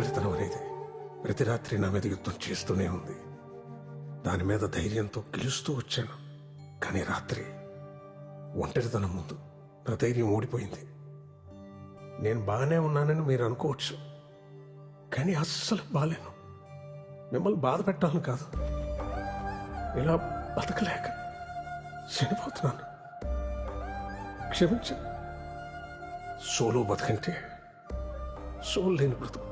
ఒంటరితనం అనేది ప్రతి రాత్రి నా మీద యుద్ధం చేస్తూనే ఉంది. దాని మీద ధైర్యంతో గెలుస్తూ వచ్చాను. కానీ రాత్రి ఒంటరితనం ముందు నా ధైర్యం ఓడిపోయింది నేను బాగానే ఉన్నానని మీరు అనుకోవచ్చు. కానీ అస్సలు బాలేను మిమ్మల్ని బాధ పెట్టాలని కాదు. ఇలా బతకలేక చనిపోతున్నాను. క్షమించ. సోలో బతకంటే సోల్ లేని బ్రతుకు.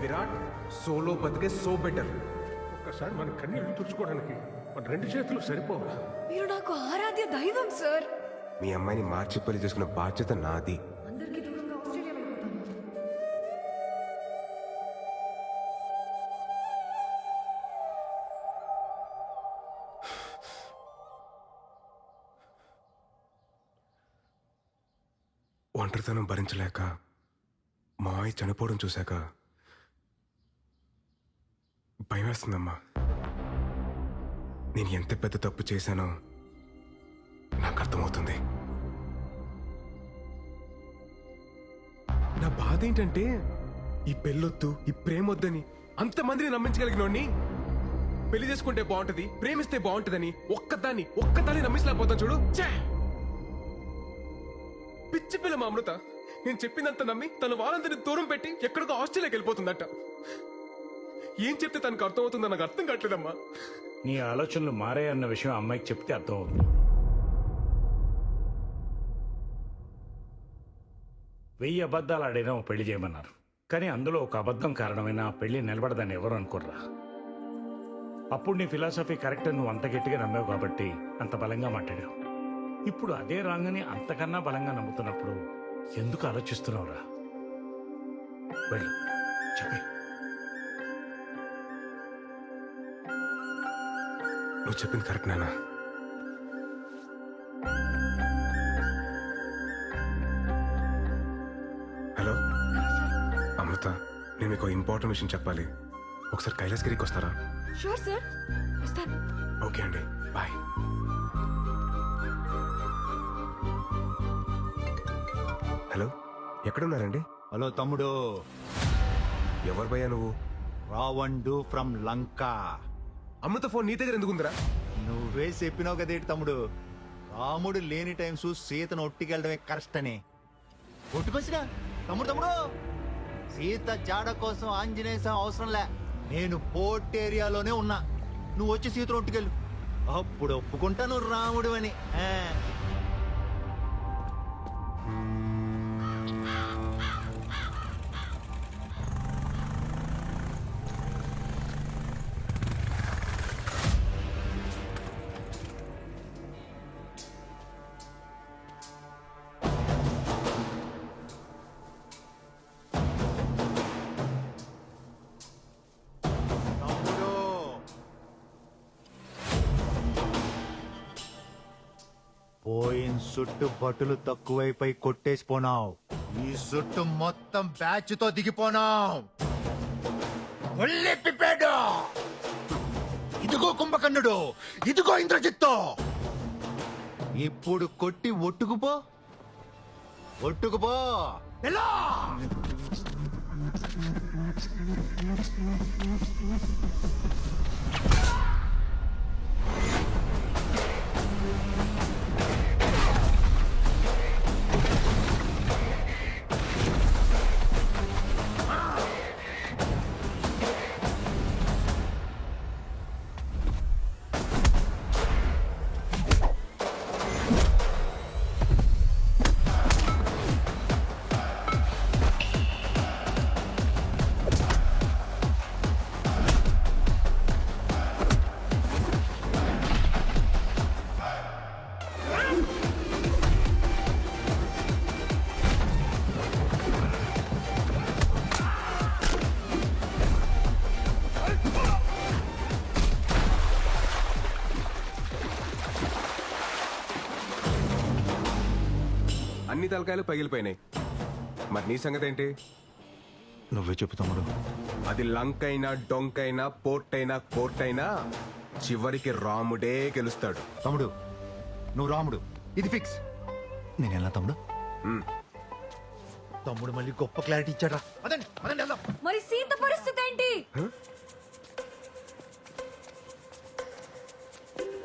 విరాట్ సోలో బతికే సో బెటర్. ఒక్కసారి మన కన్నీళ్ళు తుడుచుకోవడానికి మన రెండు చేతులు సరిపోవా? మీరు నాకు ఆరాధ్య దైవం సార్. మీ అమ్మాయిని మార్చి పెళ్ళి చేసుకున్న బాధ్యత నాది. అందరికీ దూరంగా ఆస్ట్రేలియా వెళ్ళిపోతాను. ఒంటరితనం భరించలేక మా అమ్మాయి చనిపోవడం చూశాక భయం వేస్తుందమ్మా నేను ఎంత పెద్ద తప్పు చేశానో నాకు అర్థమవుతుంది. నా బాధ ఏంటంటే ఈ పెళ్ళొద్దు ఈ ప్రేమొద్దని అంతమందిని నమ్మించగలిగినోడిని పెళ్ళి చేసుకుంటే బాగుంటది ప్రేమిస్తే బాగుంటదని ఒక్కదాన్ని ఒక్కదాన్ని నమ్మించలేకపోతాను చూడు. పిచ్చి పిల్ల మా అమృత నేను చెప్పిందంత నమ్మి తన వాళ్ళందరినీ దూరం పెట్టి ఎక్కడికో ఆస్ట్రేలియాకి వెళ్ళిపోతుందట. ఏం చెప్తే తనకు అర్థమవుతుందో నాకు అర్థం కావట్లేదమ్మా. నీ ఆలోచనలు మారాయన్న విషయం అమ్మాయికి చెప్తే అర్థమవుతుంది. వెయ్యి అబద్ధాలు ఆడైనా ఓ పెళ్ళి చేయమన్నారు. కానీ అందులో ఒక అబద్ధం కారణమైన ఆ పెళ్ళి నిలబడదని ఎవరు అనుకోర్రా? అప్పుడు నీ ఫిలాసఫీ కరెక్ట్ అని నువ్వు అంత గట్టిగా నమ్మావు కాబట్టి అంత బలంగా మాట్లాడావు. ఇప్పుడు అదే రాంగని అంతకన్నా బలంగా నమ్ముతున్నప్పుడు ఎందుకు ఆలోచిస్తున్నావురా? వెళ్ళు. నువ్వు చెప్పింది కరెక్ట్ నానా హలో? అమృత నేను మీకు ఇంపార్టెంట్ విషయం చెప్పాలి. ఒకసారి కైలాసగిరికి వస్తారా? షూర్ సార్ వస్తాను. ఓకే అండి. బాయ్. హలో? ఎక్కడున్నారండి? హలో తమ్ముడు. ఎవరు భయ్యా నువ్వు? రావండు ఫ్రమ్ లంక. అమృత ఫోన్ నీ దగ్గర ఎందుకుందిరా? నువ్వే చెప్పినావు కదేటి తమ్ముడు? రాముడు లేని టైమ్స్ సీతను ఒట్టికెళ్ళడమే కరెక్ట్ అని ఒట్టుకొచ్చినా తమ్ముడు తమ్ముడు! సీత జాడ కోసం ఆంజనేయ స్వామి అవసరం లే. నేను పోర్ట్ ఏరియాలోనే ఉన్నా. నువ్వు వచ్చి సీతను ఒట్టుకెళ్ళు. అప్పుడు ఒప్పుకుంటాను రాముడు అని పోయిన సుట్టు బటులు తక్కువైపోయి కొట్టేసిపోనావు. ఈ సుట్టు మొత్తం బ్యాచ్తో దిగిపోనావు ఇదిగో కుంభకర్ణుడు ఇదిగో ఇంద్రజిత్తు! ఇప్పుడు కొట్టి ఒట్టుకుపో. ఒట్టుకుపో. ఎలా తలకాయలు పగిలిపోయినాయి. మరి నీ సంగతి ఏంటి? నువ్వే చెప్పు తమ్ముడు. అది లంక్ అయినా డొంక్ అయినా పోర్ట్ అయినా కోర్ట్ అయినా చివరికి రాముడే గెలుస్తాడు. తమ్ముడు నువ్వు రాముడు. ఇది ఫిక్స్. నేను ఎలా తమ్ముడు? తమ్ముడు మళ్ళీ గొప్ప క్లారిటీ ఇచ్చాడా మరి సీత పరిస్థితి ఏంటి?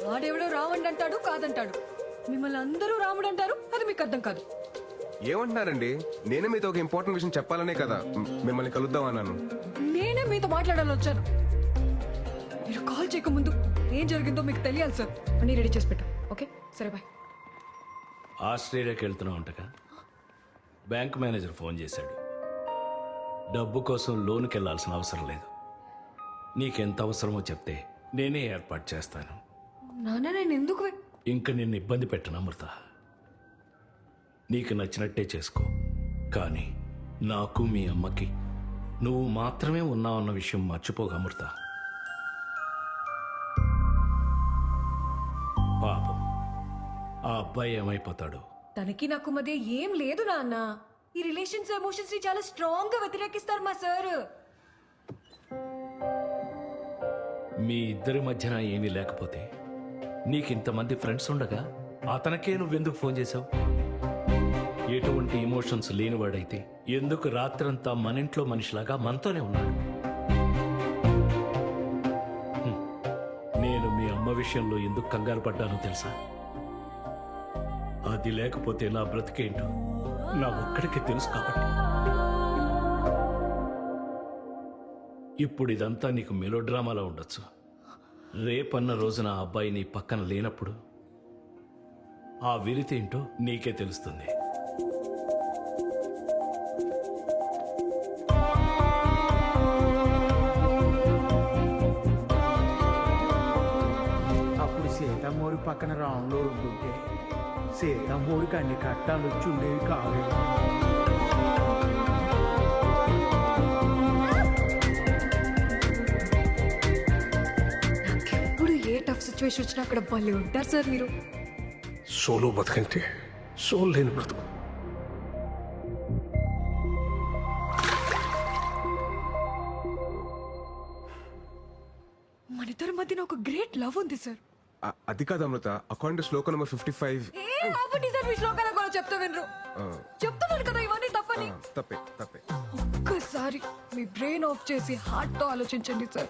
వాడెవడో రావండి అంటాడు కాదంటాడు. మిమ్మల్ని అందరూ రాముడు అంటారు అది మీకు అర్థం కాదు. ఏమంటున్నారండి? నేనే మీతో ఒక ఇంపార్టెంట్ విషయం చెప్పాలనే కదా. మిమ్మల్ని కలుద్దాం అన్నాను. నేనే మీతో మాట్లాడాలని వచ్చాను. మీరు కాల్ చేయక ముందు ఏం జరిగిందో మీకు తెలియాలి సార్. అన్ని రెడీ చేసి పెట్టు. ఓకే? సరే బాయ్. ఆస్ట్రేలియాకి వెళ్తున్నావు అంటగా? బ్యాంక్ మేనేజర్ ఫోన్ చేశాడు. డబ్బు కోసం లోనుకి వెళ్ళాల్సిన అవసరం లేదు. నీకెంత అవసరమో చెప్తే నేనే ఏర్పాటు చేస్తాను. నాన్న నేను ఎందుకు ఇంక నిన్ను ఇబ్బంది పెట్టను అమృత నీకు నచ్చినట్టే చేసుకో. కానీ నాకు మీ అమ్మకి నువ్వు మాత్రమే ఉన్నావన్న విషయం మర్చిపోక అమృత. పాపం. ఆ అబ్బాయి ఏమైపోతాడు? తనకి నాకు మధ్య ఏం లేదు నాన్న. ఈ రిలేషన్స్ ఎమోషన్స్ని చాలా స్ట్రాంగ్గా వ్యతిరేకిస్తారు మా సార్. మీ ఇద్దరి మధ్యన ఏమీ లేకపోతే నీకింతమంది ఫ్రెండ్స్ ఉండగా అతనికే నువ్వెందుకు ఫోన్ చేశావు? ఎటువంటి ఎమోషన్స్ లేనివాడైతే ఎందుకు రాత్రంతా మన ఇంట్లో మనిషిలాగా మనతోనే ఉన్నాడు? నేను మీ అమ్మ విషయంలో ఎందుకు కంగారు పడ్డానో తెలుసా? అది లేకపోతే నా బ్రతికేంటో నా ఒక్కడికి తెలుసు కాబట్టి. ఇప్పుడు ఇదంతా నీకు మెలోడ్రామాలా ఉండొచ్చు. రేపన్న రోజున ఆ అబ్బాయి నీ పక్కన లేనప్పుడు ఆ విరితేంటో నీకే తెలుస్తుంది. పక్కన రాములో ఉంటుంటే సీతమ్మోడికి అన్ని కట్టాలు వచ్చి ఉండేవి కావు. ఇప్పుడు ఏ టఫ్ సిచ్యువేషన్ వచ్చినా అక్కడ భలే ఉంటారు సార్ మీరు. సోలో బతుకంటే సోల్ లేని బ్రతుకు. మన ఇద్దరి మధ్యన ఒక గ్రేట్ లవ్ ఉంది సార్. అ- అది కాదు Amrita. Account Shloka number fifty five A ఆపండి సార్ మీ శ్లోకాల కూడా చెప్తా వినరు. చెప్తున్నాను కదా ఇవన్నీ తప్పని. తప్పే తప్పే. ఒక్కసారి మీ బ్రెయిన్ ఆఫ్ చేసి హార్ట్తో ఆలోచించండి సార్.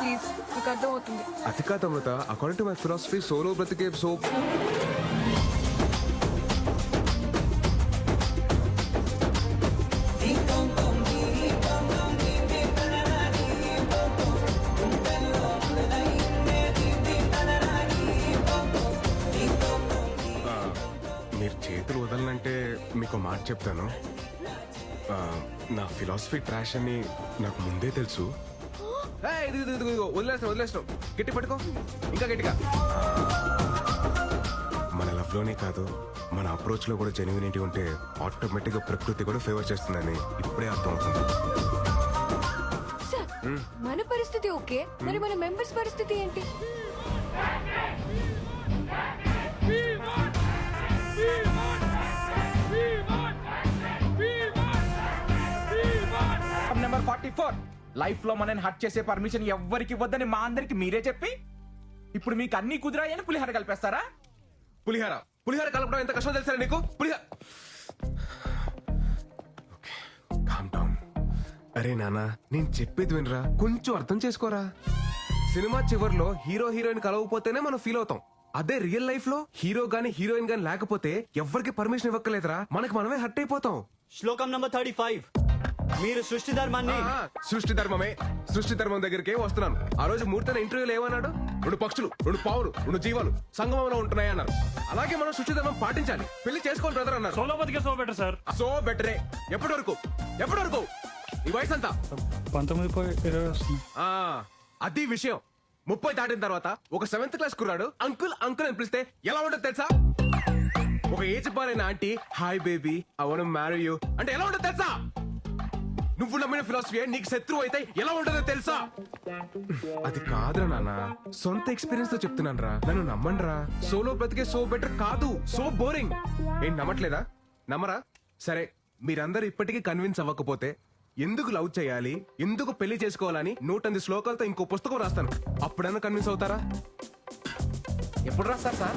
ప్లీజ్ మీకు అర్థమవుతుంది. అది కాదు Amrita. According to my philosophy solo బ్రతికే సో మీకు మాట చెప్తాను. నా ఫిలాసఫీ ట్రాష్ అని నాకు ముందే తెలుసు. వదిలేస్తాం వదిలేస్తాం గట్టి పట్టుకో. ఇంకా గట్టిగా. మన లవ్లోనే కాదు మన అప్రోచ్లో కూడా జెన్యునిటీ ఉంటే ఆటోమేటిక్గా ప్రకృతి కూడా ఫేవర్ చేస్తుందని ఇప్పుడే అర్థం అవుతుంది మన పరిస్థితి ఓకే మరి మన మెంబర్స్ పరిస్థితి ఏంటి? లైఫ్లో మనని హట్ చేసే పర్మిషన్ ఎవ్వరికి ఇవ్వద్దని మా అందరికి మీరే చెప్పి ఇప్పుడు మీకు అన్ని కుదిరాయని పులిహార కలిపేస్తారా? పులిహార. పులిహార కలపడం ఎంత కష్టం తెలుసా నీకు? పులిహార కామ్ డౌన్ అరే నానా నేను చెప్పేది వినరా? కొంచెం అర్థం చేసుకోరా? సినిమా చివర్లో హీరో హీరోయిన్ కలవకపోతేనే మనం ఫీల్ అవుతాం. అదే రియల్ లైఫ్లో హీరో గాని హీరోయిన్ గాని లేకపోతే ఎవరికి పర్మిషన్ ఇవ్వక్కలేదురా మనకి మనమే హట్ అయిపోతాం. శ్లోకం నంబర్ థర్టీ ఫైవ్ మీరు సృష్టి ధర్మాన్ని ఆ, సృష్టి ధర్మమే. సృష్టి ధర్మం దగ్గరికి వస్తున్నాను. ఆ రోజు మూర్తన ఇంటర్వ్యూలో ఏమన్నాడు? రెండు పక్షులు రెండు పావులు రెండు జీవాలు సంగమంలో ఉంటున్నాయి అన్నారు. అలాగే మనం సృష్టి ధర్మం పాటించాలి. పెళ్ళి చేసుకోవాలి బ్రదర్ అన్నారు. సోలో బతికే సో బెటర్ సార్. సో బెటరే. ఎప్పటి వరకు ఎప్పటి వరకు ఈ వయసు అంతా పంతొమ్మిది ఇరవై వస్తుంది. ఆ, అది విషయం. ముప్పై దాటిన తర్వాత ఒక సెవెంత్ క్లాస్ కుర్రాడు అంకుల్ అంకుల్ అని పిలిస్తే ఎలా ఉంటుంది తెలుసా? ఒక age బాలైన aunty hi baby I want marry you. అంటే ఎలా ఉంటుంది తెలుసా? నువ్వు నమ్మిన ఫిలాసఫీ నీకు శత్రువు అయితే ఎలా ఉంటుందో తెలుసా? అది కాదురా నాన్న. సొంత ఎక్స్పీరియన్స్తో చెప్తున్నాను రా నన్ను నమ్మండి రా సోలో బ్రతికే సో బెటర్ కాదు. సో బోరింగ్ ఏం నమ్మట్లేదా? నమ్మరా? సరే మీరందరూ ఇప్పటికీ కన్విన్స్ అవ్వకపోతే ఎందుకు లవ్ చేయాలి? ఎందుకు పెళ్ళి చేసుకోవాలని నూటెనిమిది శ్లోకాలతో ఇంకో పుస్తకం రాస్తాను. అప్పుడన్నా కన్విన్స్ అవుతారా? ఎప్పుడు రాస్తారు సార్?